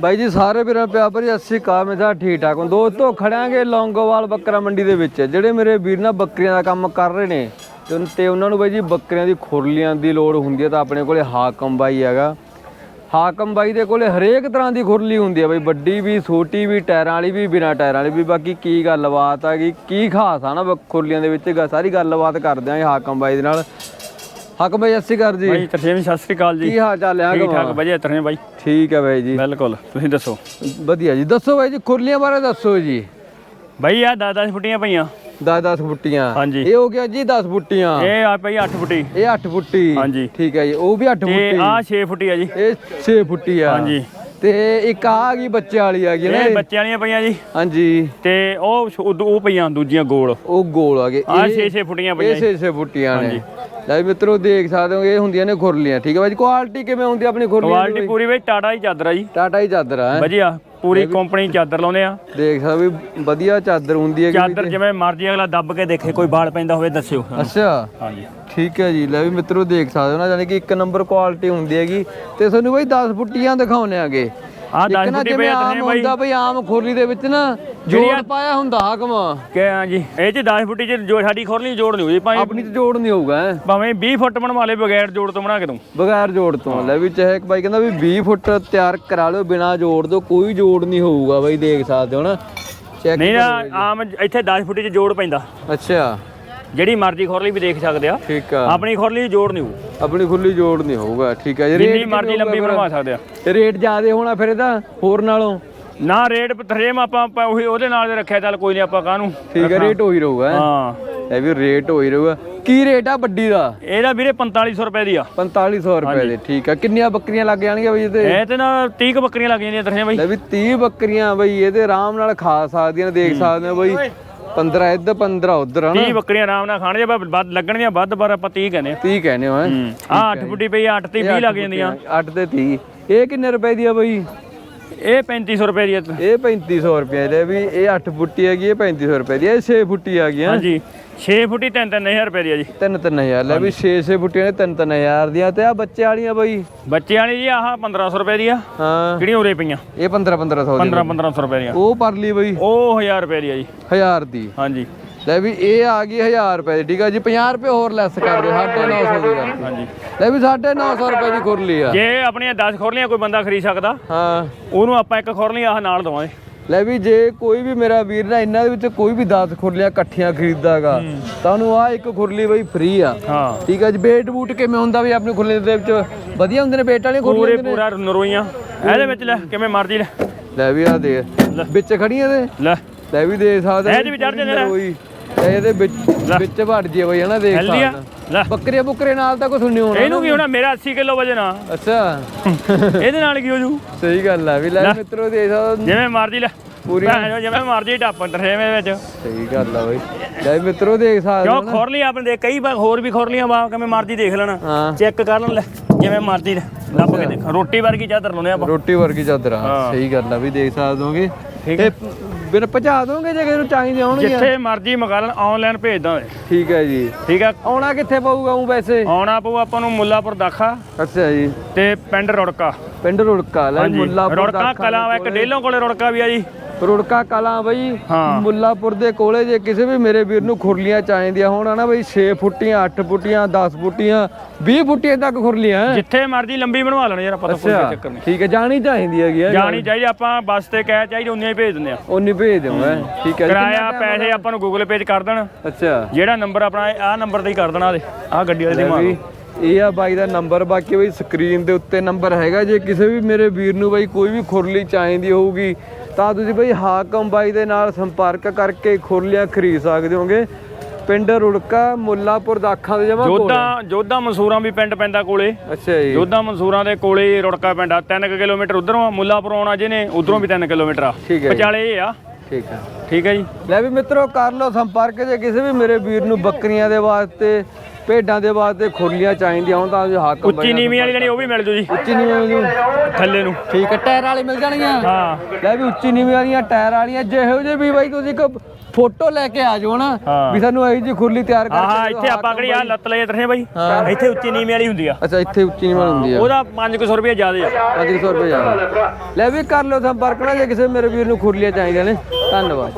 ਬਾਈ ਜੀ, ਸਾਰੇ ਵੀਰਾਂ ਪਿਆ ਭਰੀ 80 ਕਾ ਮੇਰਾ ਠੀਕ ਠਾਕ ਹੋ। ਦੋਸਤੋ ਖੜਾਂਗੇ ਲੌਂਗੋਵਾਲ ਬੱਕਰਾ ਮੰਡੀ ਦੇ ਵਿੱਚ, ਜਿਹੜੇ ਮੇਰੇ ਵੀਰ ਨਾ ਬੱਕਰੀਆਂ ਦਾ ਕੰਮ ਕਰ ਰਹੇ ਨੇ, ਤੇ ਉਨ- ਤੇ ਉਹਨਾਂ ਨੂੰ ਬਾਈ ਜੀ ਬੱਕਰੀਆਂ ਦੀ ਖੁਰਲੀਆਂ ਦੀ ਲੋੜ ਹੁੰਦੀ ਹੈ, ਤਾਂ ਆਪਣੇ ਕੋਲੇ ਹਾਕਮ ਬਾਈ ਹੈਗਾ। ਹਾਕਮ ਬਾਈ ਦੇ ਕੋਲੇ ਹਰੇਕ ਤਰ੍ਹਾਂ ਦੀ ਖੁਰਲੀ ਹੁੰਦੀ ਹੈ ਬਾਈ, ਵੱਡੀ ਵੀ, ਛੋਟੀ ਵੀ, ਟਾਇਰਾਂ ਵਾਲੀ ਵੀ, ਬਿਨਾਂ ਟਾਇਰਾਂ ਵਾਲੀ ਵੀ, ਬਾਕੀ ਕੀ ਗੱਲਬਾਤ ਹੈਗੀ ਕੀ ਖਾਸ ਆ ਨਾ ਬ- ਖੁਰਲੀਆਂ ਦੇ ਵਿੱਚ ਗ- ਸਾਰੀ ਗੱਲਬਾਤ ਕਰਦੇ ਆਂ ਹਾਕਮ ਬਾਈ ਦੇ ਨਾਲ। ਹਾਕਮ ਬਾਈ ਅੱਸੀ ਕਰ ਜੀ। ਭਾਈ ਤਰਸੇਮ ਸਤਿ ਸ੍ਰੀ ਅਕਾਲ ਜੀ। ਕੀ ਹਾਲ ਚਾਲ ਹੈ ਠੀਕ ਠਾਕ ਵਧੀਆ ਬਾਈ ਠੀਕ ਹੈ ਬਾਈ ਜੀ। ਬਿਲਕੁਲ ਤੁਸੀਂ ਦੱਸੋ? ਵਧੀਆ ਜੀ। ਦੱਸੋ ਬਾਈ ਜੀ ਖੁਰਲੀਆਂ ਬਾਰੇ ਦੱਸੋ ਜੀ। ਬਾਈ ਆ 10 ਫੁੱਟੀਆਂ ਪਈਆਂ। 10 10 ਫੁੱਟੀਆਂ। ਹਾਂਜੀ। ਇਹ ਹੋ ਗਿਆ ਜੀ 10 ਫੁੱਟੀਆਂ। ਇਹ ਆ ਪਈ 8 ਫੁੱਟੀ। ਇਹ 8 ਫੁੱਟੀ। ਹਾਂਜੀ। ਠੀਕ ਹੈ ਜੀ ਉਹ ਵੀ 8 ਤੇ ਫੁੱਟੀ। ਆ 6 ਫੁੱਟੀ ਆ ਜੀ। ਇਹ 6 ਫੁੱਟੀ ਆ। ਹਾਂਜੀ। ਤੇ ਇੱਕ ਆ ਗਈ ਬੱਚੇ ਵਾਲੀ ਆ ਗਈ ਨਾ ਇਹ ਇਹ? ਬੱਚਿਆਂ ਵਾਲੀਆਂ ਪਈਆਂ ਜੀ। ਹਾਂਜੀ। ਤੇ ਉਹ ਉਹ ਪਈਆਂ ਦੂਜੀਆਂ ਗੋਲ। ਉਹ ਗੋਲ ਆ ਗਏ। ਆ 6 6 ਫੁੱਟੀਆਂ ਇਹ ਪਈਆਂ ਜੀ। 6 6 ਫੁੱਟੀਆਂ ਨੇ। ਲੈ ਮਿੱਤਰੋ ਦੇਖ ਸਕਦੇ ਹੋ ਇਹ ਹੁੰਦੀਆਂ ਨੇ ਖੁਰਲੀਆਂ। ਠੀਕ ਹੈ ਬਾਈ ਕੁਆਲਿਟੀ ਕਿਵੇਂ ਹੁੰਦੀ ਆਪਣੀ ਖੁਰਲੀਆਂ ਕੁਆਲਿਟੀ ਪੂਰੀ ਬਈ ਟਾਟਾ ਹੀ ਚਾਦਰ ਜੀ। ਟਾਟਾ ਹੀ ਚਾਦਰ ਹੈਂ? ਵਧੀਆ। ਪੂਰੀ ਕੰਪਨੀ ਚਾਦਰ ਲਾਉਂਦੇ ਆ। ਦੇਖ ਸਕਦੇ ਵੀ ਵਧੀਆ ਚਾਦਰ ਹੁੰਦੀ ਹੈ ਚਾਦਰ ਜਿਵੇਂ ਮਰਜ਼ੀ ਅਗਲਾ ਦੱਬ ਕੇ ਦੇਖੇ ਕੋਈ ਬਾਲ ਪੈਂਦਾ ਹੋਵੇ ਦੱਸਿਓ। ਅੱਛਾ। ਹਾਂਜੀ। ਠੀਕ ਹੈ ਜੀ। ਲੈ ਵੀ ਮਿੱਤਰੋ ਦੇਖ ਸਕਦੇ ਹੋ ਨਾ ਯਾਨੀ ਕਿ ਇੱਕ ਨੰਬਰ ਕੁਆਲਿਟੀ ਹੁੰਦੀ ਹੈਗੀ। ਤੇ ਤੁਹਾਨੂੰ ਬਈ 10 ਫੁੱਟੀਆਂ ਦਿਖਾਉਣੇ ਆਗੇ। ਆ ਇੱਕ 10 ਨਾ ਫੁੱਟੀ ਆਮ ਤਰਨੇ ਬਾਈ। ਹੁੰਦਾ ਬਈ ਆਮ ਖੋਲੀ ਦੇ ਵਿੱਚ ਨਾ ਜੋੜ ਪਾਇਆ ਹੁੰਦਾ ਹਾਕਮ। ਕਿ ਹਾਂ ਜੀ ਇਹ ਚ 10 ਫੁੱਟੀ ਚ ਜੋ ਸਾਡੀ ਖੋਰਲੀ ਜੋੜ ਨਹੀਂ ਹੋਈ ਭਾਵੇਂ ਆਪਣੀ ਤੇ ਜੋੜ ਨਹੀਂ ਹੋਊਗਾ। ਭਾਵੇਂ 20 ਫੁੱਟ ਬਣਵਾ ਲੇ ਬਗੈਰ ਜੋੜ ਤੋਂ ਬਣਾ ਕੇ ਦੂੰ ਬਗੈਰ ਜੋੜ ਤੋਂ ਲੈ ਵੀ ਚਾਹੇ ਇੱਕ ਬਾਈ ਕਹਿੰਦਾ ਵੀ 20 ਫੁੱਟ ਤਿਆਰ ਕਰਾ ਲਿਓ ਬਿਨਾ ਜੋੜ ਤੋਂ ਕੋਈ ਜੋੜ ਨਹੀਂ ਹੋਊਗਾ ਬਾਈ ਦੇਖ ਸਕਦੇ ਹੋ ਨਾ। ਚੈੱਕ ਨਹੀਂ ਨਾ ਆਮ ਇੱਥੇ 10 ਫੁੱਟੀ ਚ ਜੋੜ ਪੈਂਦਾ। ਅੱਛਾ। ਜਿਹੜੀ ਮਰਜ਼ੀ ਖੋਰਲੀ ਵੀ ਦੇਖ ਸਕਦੇ ਆ। ਠੀਕ ਆ। ਆਪਣੀ ਖੋਰਲੀ ਜੋੜ ਨਹੀਂ ਹੋਊ। ਆਪਣੀ ਖੁੱਲੀ ਜੋੜ ਨਹੀਂ ਹੋਊਗਾ ਠੀਕ ਹੈ ਜੀ ਜਿੰਨੀ ਮਰਜ਼ੀ ਲੰਬੀ ਬਣਵਾ ਸਕਦੇ ਆ। ਰੇਟ ਜ਼ਿਆਦੇ ਹੋਣਾ ਫਿਰ ਇਹਦਾ ਹੋਰ ਨਾਲੋਂ? ਨਾ ਰੇਟ ਤਰੇਮ ਆਪਾਂ ਉਹੀ ਉਹਦੇ ਨਾਲ ਦੇ ਰੱਖਿਆ ਚੱਲ ਕੋਈ ਨਹੀਂ ਆਪਾਂ ਕਾਹਨੂੰ ਠੀਕ ਹੈ ਰੇਟ ਉਹੀ ਰਹੂਗਾ ਹੈਂ। ਇਹ ਵੀ ਰੇਟ ਹੋਈ ਰਹੂਗਾ। ਕੀ ਰੇਟ ਆ ਵੱਡੀ ਦਾ? ਇਹਦਾ ਵੀਰੇ 4500 ਰੁਪਏ ਦੀ ਆ। 4500 ਰੁਪਏ ਦੇ ਠੀਕ ਆ। ਕਿੰਨੀਆਂ ਬੱਕਰੀਆਂ ਲੱਗ ਜਾਣਗੀਆਂ ਬਈ ਇਹਦੇ? ਇਹ ਤੇ ਨਾ 30 ਕੁ ਬੱਕਰੀਆਂ ਲੱਗ ਜਾਂਦੀਆਂ ਤਰੇਮ ਬਾਈ। ਲੈ ਵੀ 30 ਬੱਕਰੀਆਂ ਬਈ ਇਹਦੇ ਆਰਾਮ ਨਾਲ ਖਾ ਸਕਦੀਆਂ ਨੇ ਦੇਖ ਸਕਦੇ ਹੋ ਬਈ। 15 ਇੱਧਰ 15 ਉਧਰ ਹਨਾ? 30 ਬੱਕਰੀਆਂ ਆਰਾਮ ਨਾਲ ਖਾਣ ਜੇ ਆਪਾਂ ਵੱਧ ਲੱਗਣਗੀਆਂ ਵੱਧ ਪਰ ਆਪਾਂ 30 ਕਹਿੰਦੇ ਆ 30 ਕਹਿੰਦੇ ਹੋ ਹੈ? ਆ 8 ਫੁੱਟੀ ਪਈ 8 ਤੇ 20 ਲੱਗ ਜਾਂਦੀਆਂ। 8 ਤੇ 30 ਇਹ ਕਿੰਨੇ ਰੁਪਏ ਦੀ ਆ ਬਈ? ਇਹ 3500 ਰੁਪਏ ਦੀ ਆ ਇਹ 3500 ਰੁਪਏ ਦੇ ਵੀ ਇਹ 8 ਫੁੱਟੀ ਹੈਗੀ ਇਹ 3500 ਰੁਪਏ ਦੀ ਇਹ 6 ਫੁੱਟੀ ਆ ਗਈ ਹਾਂਜੀ 6 ਫੁੱਟੀ 3-3000 ਰੁਪਏ ਦੀ ਆ ਜੀ। ਤਿੰਨ ਤਿੰਨ ਹਜ਼ਾਰ ਲੈ ਵੀ 6 6 ਫੁੱਟੀਆਂ ਨੇ ਤਿੰਨ ਤਿੰਨ ਹਜ਼ਾਰ ਦੀਆਂ ਤੇ ਆ ਬੱਚੇ ਵਾਲੀਆਂ ਬਈ। ਬੱਚੇ ਵਾਲੀ ਜੀ ਆਹ 1500 ਰੁਪਏ ਦੀ ਆ ਹਾਂ। ਕਿਹੜੀਆਂ ਉਰੇ ਪਈਆਂ। ਇਹ 15 1500 ਦੀ 15-1500 ਰੁਪਏ ਦੀਆਂ। ਉਹ ਪਰਲੀ ਬਈ। ਉਹ 1000 ਰੁਪਏ ਦੀ ਆ ਜੀ। 1000 ਦੀ। ਹਾਂਜੀ। ਲੈ ਵੀ ਇਹ ਆ ਗਈ 1000 ਰੁਪਏ ਦੀ ਠੀਕ ਆ ਜੀ 50 ਰੁਪਏ ਹੋਰ ਲੈਸ ਕਰ ਦਿਓ 950 ਦੀ ਕਰ। ਹਾਂਜੀ। ਲੈ ਵੀ 950 ਰੁਪਏ ਦੀ ਖੁਰਲੀ ਆ। ਜੇ ਆਪਣੀਆਂ 10 ਖੋਰਲੀਆਂ ਕੋਈ ਬੰਦਾ ਖਰੀਦ ਸਕਦਾ ਹਾਂ। ਉਹਨੂੰ ਆਪਾਂ ਇੱਕ ਖੋਰਲੀ ਆਹ ਨਾਲ ਦਵਾਂਗੇ। ਲੈ ਵੀ ਜੇ ਕੋਈ ਵੀ ਮੇਰਾ ਵੀਰ ਨਾ ਇਹਨਾਂ ਦੇ ਵਿੱਚ ਕੋਈ ਵੀ 10 ਖੁਰਲੀਆਂ ਇਕੱਠੀਆਂ ਖਰੀਦਦਾਗਾ ਤਾਂ ਉਹਨੂੰ ਆ ਇੱਕ ਖੁਰਲੀ ਬਈ ਫ੍ਰੀ ਆ। ਹਾਂ। ਠੀਕ ਆ ਜੀ ਬੇਟ ਬੂਟ ਕਿਵੇਂ ਹੁੰਦਾ ਵੀ ਆਪਣੀ ਖੁਰਲੀ ਦੇ ਵਿੱਚ ਵਧੀਆ ਹੁੰਦੇ ਨੇ ਬੇਟ ਵਾਲੀਆਂ ਪੂਰੇ ਖੁਰਲੀਆਂ ਹੁੰਦੇ ਪੂਰਾ ਨਰੋਈਆਂ। ਇਹਦੇ ਵਿੱਚ ਲੈ ਕਿਵੇਂ ਮਰਜ਼ੀ ਲੈ। ਵੀ ਆ ਦੇ ਵਿੱਚ ਖੜੀਆਂ ਦੇ ਲੈ। ਲੈ ਵੀ ਦੇ ਸਕਦੇ ਇਹਦੇ ਵੀ ਚੜ੍ਹ ਜਾਂਦੇ ਨੇ। ਇਹਦੇ ਵਿੱਚ ਵਿੱਚ ਵੜ ਜੇ ਬਈ ਹਨਾ ਦੇਖ ਹੈਲਦੀ ਆ? ਸਕਦਾ ਲੈ। ਬੱਕਰੇ ਬੁੱਕਰੇ ਨਾਲ ਤਾਂ ਕੁਝ ਨਹੀਂ ਹੋਣਾ ਇਹਨੂੰ ਕੀ ਹੋਣਾ? ਮੇਰਾ 80 ਕਿਲੋ ਵਜਨ ਆ। ਅੱਛਾ। ਇਹਦੇ ਨਾਲ ਕੀ ਹੋ ਜੂ? ਸਹੀ ਗੱਲ ਆ ਵੀ ਲੈ ਮਿੱਤਰੋ ਦੇਖ ਸਕਦੇ ਜਿਵੇਂ ਮਰਜ਼ੀ ਲੈ। ਪੂਰੀ ਭੈਣ ਚੋ ਜਿਵੇਂ ਮਰਜ਼ੀ ਟੱਪ ਤਰੇਵੇਂ ਵਿੱਚ। ਸਹੀ ਗੱਲ ਆ ਬਈ। ਲੈ ਮਿੱਤਰੋ ਦੇਖ ਸਕਦੇ ਕਿਉਂ ਖੋਰਲੀ ਆਪਣੇ ਦੇ? ਕਈ ਵਾਰ ਹੋਰ ਵੀ ਖੋਰਲੀਆਂ ਵਾ ਕਿਵੇਂ ਮਰਜ਼ੀ ਦੇਖ ਲੈਣਾ। ਹਾਂ। ਚੈੱਕ ਕਰ ਲੈਣ ਲੈ ਜਿਵੇਂ ਮਰਜ਼ੀ ਲੱਭ ਕੇ ਦੇਖ। ਰੋਟੀ ਵਰਗੀ ਚਾਦਰ ਲਾਉਂਦੇ ਆਪਾਂ। ਰੋਟੀ ਵਰਗੀ ਚਾਦਰ ਆ ਸਹੀ ਗੱਲ ਆ ਵੀ ਦੇਖ ਸਕਦੇ ਹੋਗੇ। ਠੀਕ ਇਹ ਬਿਨ ਪਹੁੰਚਾ ਦੋਗੇ ਜੇ ਕਿਸੇ ਨੂੰ ਚਾਹੀਦੇ ਹੋਣਗੇ ਜਿੱਥੇ ਮਰਜ਼ੀ ਮੰਗਾ ਲੈਣ ਆਨਲਾਈਨ ਭੇਜ ਦਾਂਗੇ। ਠੀਕ ਹੈ ਜੀ। ਠੀਕ ਆ? ਆਉਣਾ ਕਿੱਥੇ ਪਊਗਾ ਉਹ ਵੈਸੇ? ਆਉਣਾ ਪਊ ਆਪਾਂ ਨੂੰ ਮੁੱਲਾਪੁਰ ਦਾਖਾ ਅੱਛਾ ਜੀ। ਤੇ ਪਿੰਡ ਰੁੜਕਾ। ਪਿੰਡ ਰੁੜਕਾ ਲੈ ਮੁੱਲਾਪੁਰ ਰੁੜਕਾ ਕਲਾਂ ਇੱਕ ਡੇਲੋਂ ਕੋਲੇ ਰੁੜਕਾ ਵੀ ਆ ਜੀ। ਰੁੜਕਾ ਕਲਾਂ ਬਈ ਹਾਂ। ਮੁੱਲਾਪੁਰ ਦੇ ਕੋਲੇ ਜੇ ਕਿਸੇ ਵੀ ਮੇਰੇ ਵੀਰ ਨੂੰ ਖੁਰਲੀਆਂ ਚਾਹੀਦੀਆਂ ਹੋਣ ਨਾ ਬਈ 6 ਫੁੱਟੀਆਂ 8 ਫੁੱਟੀਆਂ 10 ਫੁੱਟੀਆਂ 20 ਫੁੱਟੀਆਂ ਤੱਕ ਖੁਰਲੀਆਂ ਹੈਂ। ਜਿੱਥੇ ਮਰਜ਼ੀ ਲੰਬੀ ਬਣਵਾ ਲੈਣ ਯਾਰ ਆਪਾਂ ਤਾਂ ਕੋਈ ਅੱਛਾ ਚੱਕਰ ਨਹੀਂ ਠੀਕ ਹੈ ਜਾਣੀ ਚਾਹੀਦੀ ਹੈਗੀ ਹੈ ਜਾਣੀ ਚਾਹੀਦੀ ਆਪਾਂ ਬੱਸ ਤੇ ਕਹਿ ਚਾਹੀਦੀ ਉਨੀਆਂ ਹੀ ਭੇਜ ਦਿੰਦੇ ਆ ਉਨੀ ਭੇਜ ਦਿਓ ਠੀਕ ਹੈ ਜੀ। ਕਿਰਾਇਆ ਪੈਸੇ ਆਪਾਂ ਨੂੰ ਗੂਗਲ ਪੇ 'ਚ ਕਰ ਦੇਣ ਅੱਛਾ ਜਿਹੜਾ ਨੰਬਰ ਆਪਣਾ ਆਹ ਨੰਬਰ ਤੇ ਹੀ ਕਰ ਦੇਣਾ ਆਹ ਗੱਡੀ ਵਾਲੇ ਦੇ ਮਾਰ ਵੀ ਇਹ ਆ ਬਾਈ ਦਾ ਨੰਬਰ ਬਾਕੀ ਬਈ ਸਕਰੀਨ ਦੇ ਉੱਤੇ ਨੰਬਰ ਹੈਗਾ ਜੇ ਕਿਸੇ ਵੀ ਮੇਰੇ ਵੀਰ ਨੂੰ ਬਾਈ ਕੋਈ ਵੀ ਖੁਰਲੀ ਚਾਹੀਦੀ ਹੋਊਗੀ ਤਾਂ ਤੁਸੀਂ ਬਈ ਹਾਕਮ ਬਾਈ ਦੇ ਨਾਲ ਸੰਪਰਕ ਕਰਕੇ ਖੁਰਲੀਆਂ ਖਰੀਦ ਸਕਦੇ ਹੋਗੇ। ਪਿੰਡ ਰੁੜਕਾ ਮੁੱਲਾਪੁਰ ਦਾ ਅੱਖਾਂ ਦੇ ਜਮਾ ਜੋਧਾ ਜੋਧਾ ਮਨਸੂਰਾਂ ਵੀ ਪਿੰਡ ਪੈਂਦਾ ਕੋਲੇ। ਅੱਛਾ ਜੀ। ਜੋਧਾ ਮਨਸੂਰਾਂ ਦੇ ਕੋਲੇ ਰੁੜਕਾ ਪੈਂਦਾ 3 ਕਿਲੋਮੀਟਰ ਉਧਰੋਂ ਮੁੱਲਾਪੁਰ ਆਉਣਾ ਜਿਹਨੇ ਉਧਰੋਂ ਵੀ 3 ਕਿਲੋਮੀਟਰ ਆ। ਵਿਚਾਲੇ ਇਹ ਆ। ਠੀਕ ਹੈ। ਠੀਕ ਹੈ ਜੀ। ਲੈ ਵੀ ਮਿੱਤਰੋ ਕਰ ਲਓ ਸੰਪਰਕ। ਜੇ ਕਿਸੇ ਵੀ ਮੇਰੇ ਵੀਰ ਨੂੰ ਬੱਕਰੀਆਂ ਦੇ ਵਾਸਤੇ ਭੇਡਾਂ ਦੇ ਵਾਸਤੇ ਖੁਰਲੀਆਂ ਚਾਹੀਦੀਆਂ ਹੁਣ ਤਾਂ ਹਾਕਮ ਉੱਚੀ ਨੀਵੀਂ ਵਾਲੀ ਲੈਣੀ ਉਹ ਵੀ ਮਿਲ ਜੂ ਜੀ। ਉੱਚੀ ਨੀਵੀਂ ਵਾਲੀ ਥੱਲੇ ਨੂੰ। ਠੀਕ ਹੈ ਟਾਇਰ ਵਾਲੀ ਮਿਲ ਜਾਣਗੀਆਂ ਹਾਂ। ਲੈ ਵੀ ਉੱਚੀ ਨੀਵੀਂ ਵਾਲੀਆਂ ਟਾਇਰ ਵਾਲੀਆਂ ਜਿਹੋ ਜਿਹੇ ਵੀ ਬਾਈ ਤੁਸੀਂ ਇੱਕ ਫੋਟੋ ਲੈ ਕੇ ਆ ਜਾਓ ਨਾ ਹਾਂ। ਵੀ ਸਾਨੂੰ ਇਹੀ ਜੀ ਖੁਰਲੀ ਤਿਆਰ ਕਰਕੇ ਦਿਓ, ਇੱਥੇ ਆਪਾਂ ਕਿਹੜੀ ਆ। ਲੱਤ ਲਏ ਤਰ੍ਹਾਂ ਬਾਈ? ਇੱਥੇ ਉੱਚੀ ਨੀਵੀਂ ਵਾਲੀ ਹੁੰਦੀ ਆ। ਅੱਛਾ ਇੱਥੇ ਉੱਚੀ ਨੀਵੀਂ ਵਾਲੀ ਹੁੰਦੀ ਆ। ਉਹਦਾ 500 ਰੁਪਏ ਜ਼ਿਆਦਾ ਆ। 500 ਰੁਪਏ ਜਾਣਾ ਲੈ ਵੀ ਕਰ ਲਿਓ ਸੰਪਰਕ ਨਾ ਜੇ ਕਿਸੇ ਮੇਰੇ ਵੀਰ ਨੂੰ ਖੁਰਲੀਆਂ ਚਾਹੀਦੀਆਂ ਨੇ ਧੰਨਵਾਦ।